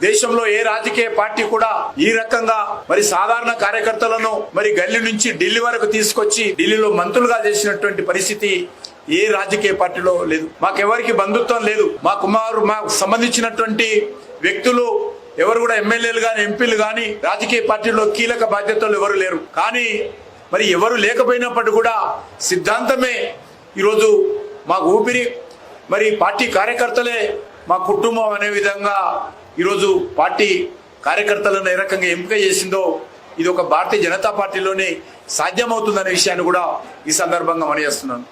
దేశంలో ఏ రాజకీయ పార్టీ కూడా ఈ రకంగా మరి సాధారణ కార్యకర్తలను మరి గల్లీ నుంచి ఢిల్లీ వరకు తీసుకొచ్చి ఢిల్లీలో మంత్రులుగా చేసినటువంటి పరిస్థితి ఏ రాజకీయ పార్టీలో లేదు. మాకెవరికి బంధుత్వం లేదు. మా కుమారు మాకు సంబంధించినటువంటి వ్యక్తులు ఎవరు కూడా ఎమ్మెల్యేలు గాని ఎంపీలు గాని రాజకీయ పార్టీలో కీలక బాధ్యతలు ఎవరు లేరు. కానీ మరి ఎవరు లేకపోయినప్పటికీ కూడా సిద్ధాంతమే ఈరోజు మా ఊపిరి. మరి పార్టీ కార్యకర్తలే మా కుటుంబం అనే విధంగా ఈరోజు పార్టీ కార్యకర్తలను ఏ రకంగా ఎంపిక చేసిందో ఇది ఒక భారతీయ జనతా పార్టీలోనే సాధ్యమవుతుందనే విషయాన్ని కూడా ఈ సందర్భంగా మనయేస్తున్నాను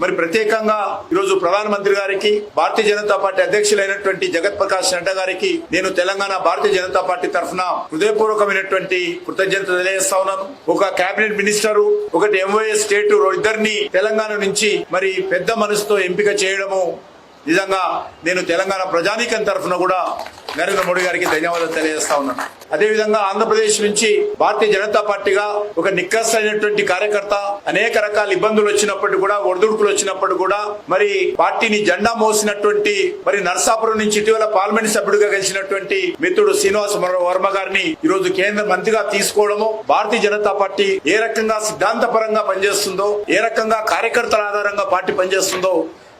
మరి ప్రత్యేకంగా ఈరోజు ప్రధానమంత్రి గారికి భారతీయ జనతా పార్టీ అధ్యక్షులైనటువంటి జగత్ ప్రకాష్ నడ్డా గారికి నేను తెలంగాణ భారతీయ జనతా పార్టీ తరఫున హృదయపూర్వకమైనటువంటి కృతజ్ఞత తెలియజేస్తా ఉన్నాను. ఒక కేబినెట్ మినిస్టర్ ఒకటి ఎంవైఎస్ స్టేట్ ఇద్దరిని తెలంగాణ నుంచి మరి పెద్ద మనసుతో ఎంపిక చేయడము నిజంగా నేను తెలంగాణ ప్రజానీకం తరఫున కూడా నరేంద్ర మోడీ గారికి ధన్యవాదాలు తెలియజేస్తా ఉన్నాను. అదేవిధంగా ఆంధ్రప్రదేశ్ నుంచి భారతీయ జనతా పార్టీగా ఒక నిక్కసైనటువంటి కార్యకర్త అనేక రకాల ఇబ్బందులు వచ్చినప్పుడు కూడా ఒడిదుడుకులు వచ్చినప్పుడు కూడా మరి పార్టీని జెండా మోసినటువంటి మరి నర్సాపురం నుంచి ఇటీవల పార్లమెంట్ సభ్యుడిగా గెలిచినటువంటి మిత్రుడు శ్రీనివాస వర్మ గారిని ఈ రోజు కేంద్ర మంత్రిగా తీసుకోవడము భారతీయ జనతా పార్టీ ఏ రకంగా సిద్ధాంతపరంగా పనిచేస్తుందో ఏ రకంగా కార్యకర్తల ఆధారంగా పార్టీ పనిచేస్తుందో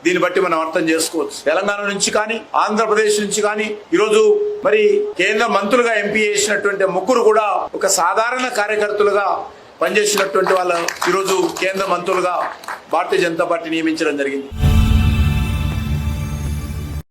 దీన్ని బట్టి మనం అర్థం చేసుకోవచ్చు. తెలంగాణ నుంచి కానీ ఆంధ్రప్రదేశ్ నుంచి కానీ ఈరోజు మరి కేంద్ర మంత్రులుగా ఎంపీ చేసినటువంటి ముగ్గురు కూడా ఒక సాధారణ కార్యకర్తలుగా పనిచేసినటువంటి వాళ్ళ ఈరోజు కేంద్ర మంత్రులుగా భారతీయ జనతా పార్టీ నియమించడం జరిగింది.